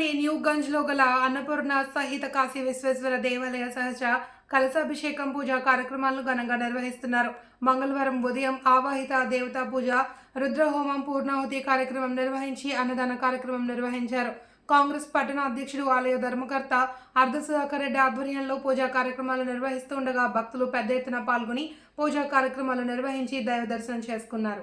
నగరంలోని న్యూగంజ్లో గల అన్నపూర్ణ సహిత కాశీ విశ్వేశ్వర దేవాలయ సహజ కలశాభిషేకం పూజా కార్యక్రమాలను ఘనంగా నిర్వహిస్తున్నారు. మంగళవారం ఉదయం ఆవాహిత దేవతా పూజ రుద్రహోమం పూర్ణాహుతి కార్యక్రమం నిర్వహించి అన్నదాన కార్యక్రమం నిర్వహించారు. కాంగ్రెస్ పట్టణ అధ్యక్షుడు ఆలయ ధర్మకర్త అర్ధ సుధాకర్ రెడ్డి ఆధ్వర్యంలో పూజా కార్యక్రమాలు నిర్వహిస్తూ ఉండగా భక్తులు పెద్ద ఎత్తున పాల్గొని పూజా కార్యక్రమాలు నిర్వహించి దైవ దర్శనం చేసుకున్నారు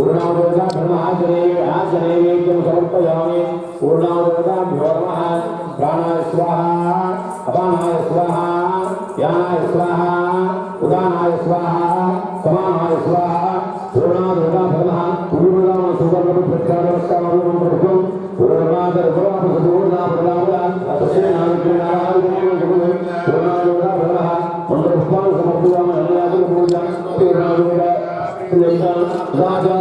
पूर्णावृताभ्रमाचनेवेदाचनेवेद्यं समर्पयामि पूर्णावृताभ्यो नमः प्राणाय स्वाहा अपानाय स्वाहा यानाय स्वाहा उदानाय स्वाहा समानाय स्वाहा पूर्णावृताभ्रमः पूर्णनाम सुवर्णं प्रत्यावर्षकामरूपं प्रभुं पूर्णादर्भवापसदूर्णाभृताभ्रम अतस्यनामक्रीडाभ्रम पूर्णावृताभ्रमः मन्त्रपुष्पाणि समर्पयामि अन्यादि पूजा पूर्णावृता राजा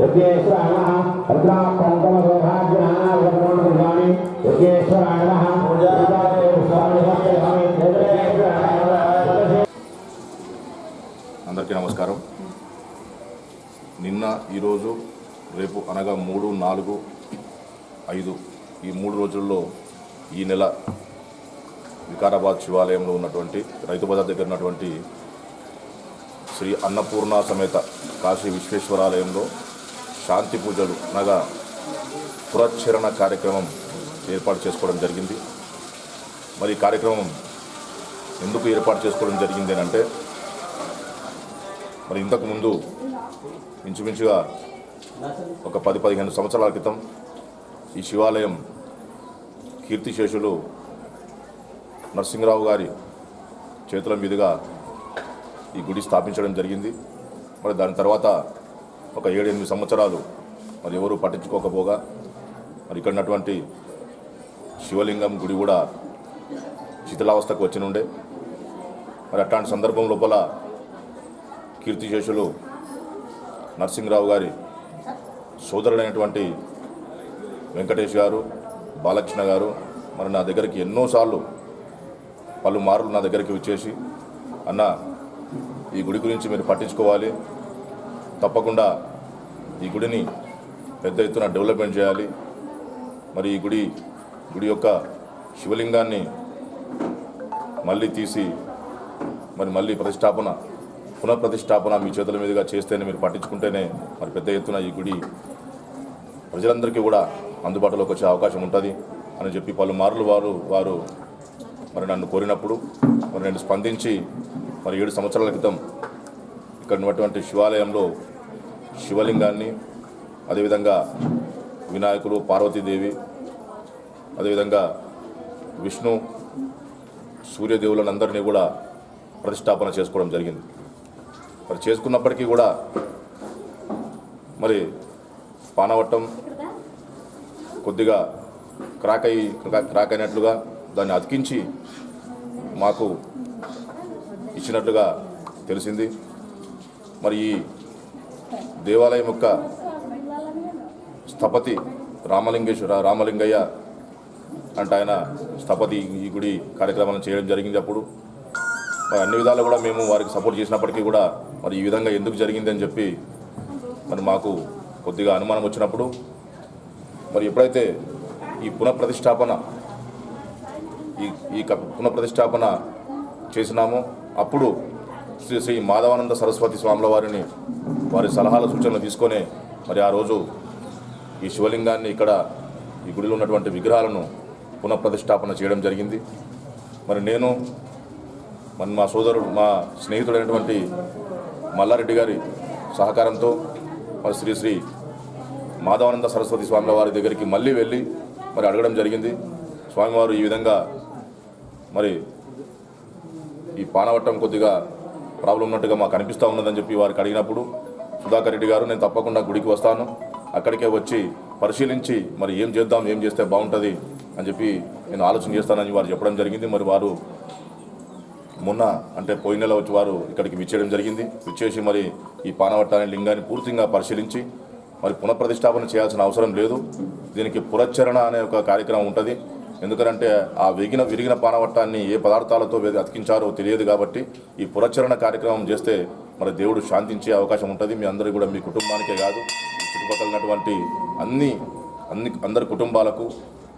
యజ్ఞేశ్వరాయ నమః భద్రాపంకమ యజ్ఞేశ్వరాయ అందరికీ నమస్కారం. నిన్న ఈరోజు రేపు అనగా మూడు నాలుగు ఐదు ఈ మూడు రోజుల్లో ఈ నెల వికారాబాద్ శివాలయంలో ఉన్నటువంటి రైతు బజార్ దగ్గర ఉన్నటువంటి శ్రీ అన్నపూర్ణ సమేత కాశీ విశ్వేశ్వరాలయంలో శాంతి పూజలు అనగా పురచ్చరణ కార్యక్రమం ఏర్పాటు చేసుకోవడం జరిగింది. మరి కార్యక్రమం ఎందుకు ఏర్పాటు చేసుకోవడం జరిగింది అంటే మరి ఇంతకుముందు ఇంచుమించుగా ఒక పది పదిహేను సంవత్సరాల క్రితం ఈ శివాలయం కీర్తిశేషులు నరసింహరావు గారి చేతుల మీదుగా ఈ గుడి స్థాపించడం జరిగింది. మరి దాని తర్వాత ఒక ఏడెనిమిది సంవత్సరాలు మరి ఎవరు పట్టించుకోకపోగా మరి ఇక్కడ ఉన్నటువంటి శివలింగం గుడి కూడా శిథిలావస్థకు వచ్చి నుండే మరి అట్లాంటి సందర్భం లోపల కీర్తిశేషులు నరసింహరావు గారి సోదరుడైనటువంటి వెంకటేష్ గారు బాలకృష్ణ గారు మరి నా దగ్గరికి ఎన్నోసార్లు పలుమార్లు నా దగ్గరికి వచ్చేసి అన్న ఈ గుడి గురించి మీరు పట్టించుకోవాలి. తప్పకుండా ఈ గుడిని పెద్ద ఎత్తున డెవలప్మెంట్ చేయాలి. మరి ఈ గుడి గుడి యొక్క శివలింగాన్ని మళ్ళీ తీసి మరి మళ్ళీ ప్రతిష్టాపన పునఃప్రతిష్టాపన మీ చేతుల మీదుగా చేస్తేనే మీరు పట్టించుకుంటేనే మరి పెద్ద ఎత్తున ఈ గుడి ప్రజలందరికీ కూడా అందుబాటులోకి వచ్చే అవకాశం ఉంటుంది అని చెప్పి పలుమార్లు వారు వారు మరి నన్ను కోరినప్పుడు మరి నేను స్పందించి మరి ఏడు సంవత్సరాల క్రితం ఇక్కడ ఉన్నటువంటి శివాలయంలో శివలింగాన్ని అదేవిధంగా వినాయకుడు పార్వతీదేవి అదేవిధంగా విష్ణు సూర్యదేవులనందరినీ కూడా ప్రతిష్టాపన చేసుకోవడం జరిగింది. మరి చేసుకున్నప్పటికీ కూడా మరి పానవట్టం కొద్దిగా క్రాక్ అయి క్రాక్ అయినట్లుగా దాన్ని అతికించి మాకు ఇచ్చినట్లుగా తెలిసింది. మరి ఈ దేవాలయం యొక్క స్థపతి రామలింగేశ్వర రామలింగయ్య అంటే ఆయన స్థపతి ఈ గుడి కార్యక్రమాలను చేయడం జరిగింది అప్పుడు. మరి అన్ని విధాలు కూడా మేము వారికి సపోర్ట్ చేసినప్పటికీ కూడా మరి ఈ విధంగా ఎందుకు జరిగింది అని చెప్పి మరి మాకు కొద్దిగా అనుమానం వచ్చినప్పుడు మరి ఎప్పుడైతే ఈ పునఃప్రతిష్టాపన ఈ ఈ క- పునఃప్రతిష్టాపన చేసినామో అప్పుడు శ్రీ శ్రీ మాధవానంద సరస్వతి స్వాముల వారిని వారి సలహాల సూచనలు తీసుకొని మరి ఆ రోజు ఈ శివలింగాన్ని ఇక్కడ ఈ గుడిలో ఉన్నటువంటి విగ్రహాలను పునఃప్రతిష్టాపన చేయడం జరిగింది. మరి నేను మరి మా సోదరుడు మా స్నేహితుడైనటువంటి మల్లారెడ్డి గారి సహకారంతో మరి శ్రీ శ్రీ మాధవానంద సరస్వతి స్వామిల వారి దగ్గరికి మళ్ళీ వెళ్ళి మరి అడగడం జరిగింది. స్వామివారు ఈ విధంగా మరి ఈ పానవట్టం కొద్దిగా ప్రాబ్లం ఉన్నట్టుగా మాకు అనిపిస్తూ ఉన్నదని చెప్పి వారికి అడిగినప్పుడు సుధాకర్ రెడ్డి గారు నేను తప్పకుండా గుడికి వస్తాను. అక్కడికే వచ్చి పరిశీలించి మరి ఏం చేద్దాం ఏం చేస్తే బాగుంటుంది అని చెప్పి నేను ఆలోచన చేస్తానని వారు చెప్పడం జరిగింది. మరి వారు మొన్న అంటే పోయిన నెల వచ్చి వారు ఇక్కడికి విచ్చేయడం జరిగింది. విచ్చేసి మరి ఈ పానవట్టాన్ని లింగాన్ని పూర్తిగా పరిశీలించి మరి పునఃప్రతిష్టాపన చేయాల్సిన అవసరం లేదు. దీనికి పురచ్చరణ అనే ఒక కార్యక్రమం ఉంటుంది. ఎందుకంటే ఆ విరిగిన విరిగిన పానవట్టాన్ని ఏ పదార్థాలతో అతికించారో తెలియదు కాబట్టి ఈ పురచ్చరణ కార్యక్రమం చేస్తే మరి దేవుడు శాంతించే అవకాశం ఉంటుంది. మీ అందరూ కూడా మీ కుటుంబానికే కాదు ఈ చుట్టుపక్కల ఉన్నటువంటి అన్ని అన్ని అందరి కుటుంబాలకు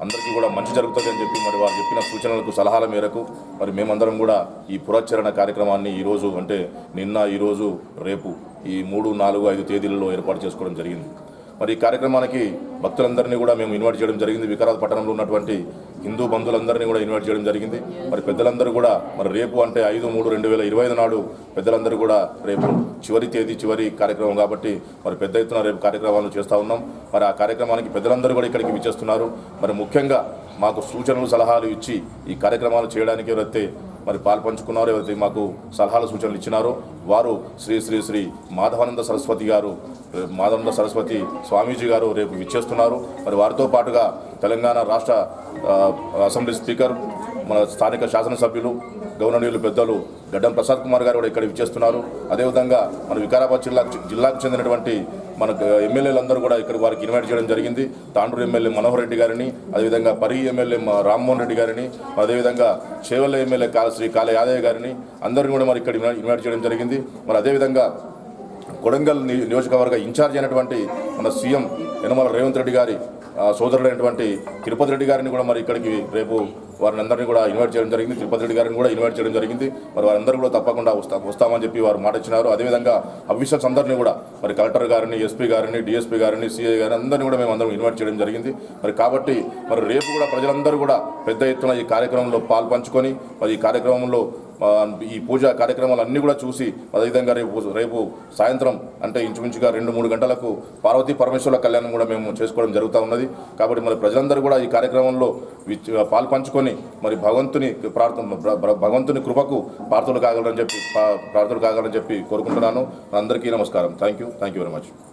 అందరికీ కూడా మంచి జరుగుతుంది అని చెప్పి మరి వారు చెప్పిన సూచనలకు సలహాల మేరకు మరి మేమందరం కూడా ఈ పురాచరణ కార్యక్రమాన్ని ఈరోజు అంటే నిన్న ఈరోజు రేపు ఈ మూడు నాలుగు ఐదు తేదీలలో ఏర్పాటు చేసుకోవడం జరిగింది. మరి ఈ కార్యక్రమానికి భక్తులందరినీ కూడా మేము ఇన్వైట్ చేయడం జరిగింది. వికారాబాద్ పట్టణంలో ఉన్నటువంటి హిందూ బంధువులందరినీ కూడా ఇన్వైట్ చేయడం జరిగింది. మరి పెద్దలందరూ కూడా మరి రేపు అంటే ఐదు మూడు రెండు వేల ఇరవై ఐదు నాడు పెద్దలందరూ కూడా రేపు చివరి తేదీ చివరి కార్యక్రమం కాబట్టి మరి పెద్ద ఎత్తున రేపు కార్యక్రమాలు చేస్తూ ఉన్నాం. మరి ఆ కార్యక్రమానికి పెద్దలందరూ కూడా ఇక్కడికి విచ్చేస్తున్నారు. మరి ముఖ్యంగా మాకు సూచనలు సలహాలు ఇచ్చి ఈ కార్యక్రమాలు చేయడానికి ఎవరైతే మరి పాల్పంచుకున్నారో ఎవరైతే మాకు సలహాలు సూచనలు ఇచ్చినారో వారు శ్రీ శ్రీ శ్రీ మాధవానంద సరస్వతి గారు మాధవానంద సరస్వతి స్వామీజీ గారు రేపు విచ్చేస్తున్నారు. మరి వారితో పాటుగా తెలంగాణ రాష్ట్ర అసెంబ్లీ స్పీకర్ మన స్థానిక శాసనసభ్యులు గవర్నర్లు పెద్దలు గడ్డం ప్రసాద్ కుమార్ గారు కూడా ఇక్కడ విచ్చేస్తున్నారు. అదేవిధంగా మన వికారాబాద్ జిల్లా జిల్లాకు చెందినటువంటి మనకు ఎమ్మెల్యేలందరూ కూడా ఇక్కడ వారికి ఇన్వైట్ చేయడం జరిగింది. తాండూరు ఎమ్మెల్యే మనోహర్ రెడ్డి గారిని అదేవిధంగా పరి ఎమ్మెల్యే రామ్మోహన్ రెడ్డి గారిని అదేవిధంగా చేవల్ల ఎమ్మెల్యే కాల శ్రీ కాళ యాదయ్య గారిని అందరిని కూడా మరి ఇక్కడ ఇన్వైట్ చేయడం జరిగింది. మరి అదేవిధంగా కొడంగల్ ని- నియోజకవర్గ ఇన్ఛార్జ్ అయినటువంటి మన సీఎం యనమల రేవంత్ రెడ్డి గారి సోదరుడైనటువంటి తిరుపతి రెడ్డి గారిని కూడా మరి ఇక్కడికి రేపు వారిని అందరినీ కూడా ఇన్వైట్ చేయడం జరిగింది. తిరుపతి రెడ్డి గారిని కూడా ఇన్వైట్ చేయడం జరిగింది. మరి వారందరూ కూడా తప్పకుండా వస్తా వస్తామని చెప్పి వారు మాట ఇచ్చినారు. అదేవిధంగా అఫీషియల్స్ అందరినీ కూడా మరి కలెక్టర్ గారిని ఎస్పీ గారిని డిఎస్పీ గారిని సిఐ గారిని అందరినీ కూడా మేము అందరం ఇన్వైట్ చేయడం జరిగింది. మరి కాబట్టి మరి రేపు కూడా ప్రజలందరూ కూడా పెద్ద ఎత్తున ఈ కార్యక్రమంలో పాల్పంచుకొని మరి ఈ కార్యక్రమంలో ఈ పూజ కార్యక్రమాలన్నీ కూడా చూసి అదేవిధంగా రేపు రేపు సాయంత్రం అంటే ఇంచుమించుగా రెండు మూడు గంటలకు పార్వతీ పరమేశ్వర కళ్యాణం కూడా మేము చేసుకోవడం జరుగుతూ ఉన్నది. కాబట్టి మరి ప్రజలందరూ కూడా ఈ కార్యక్రమంలో విచ్- పాల్పంచుకొని మరి భగవంతుని ప్రార్థన భగవంతుని కృపకు పార్థులు కాగలరని చెప్పి ప్రార్థులు ప్రార్థనలు కాగలరని చెప్పి కోరుకుంటున్నాను. అందరికీ నమస్కారం. Thank you thank you very much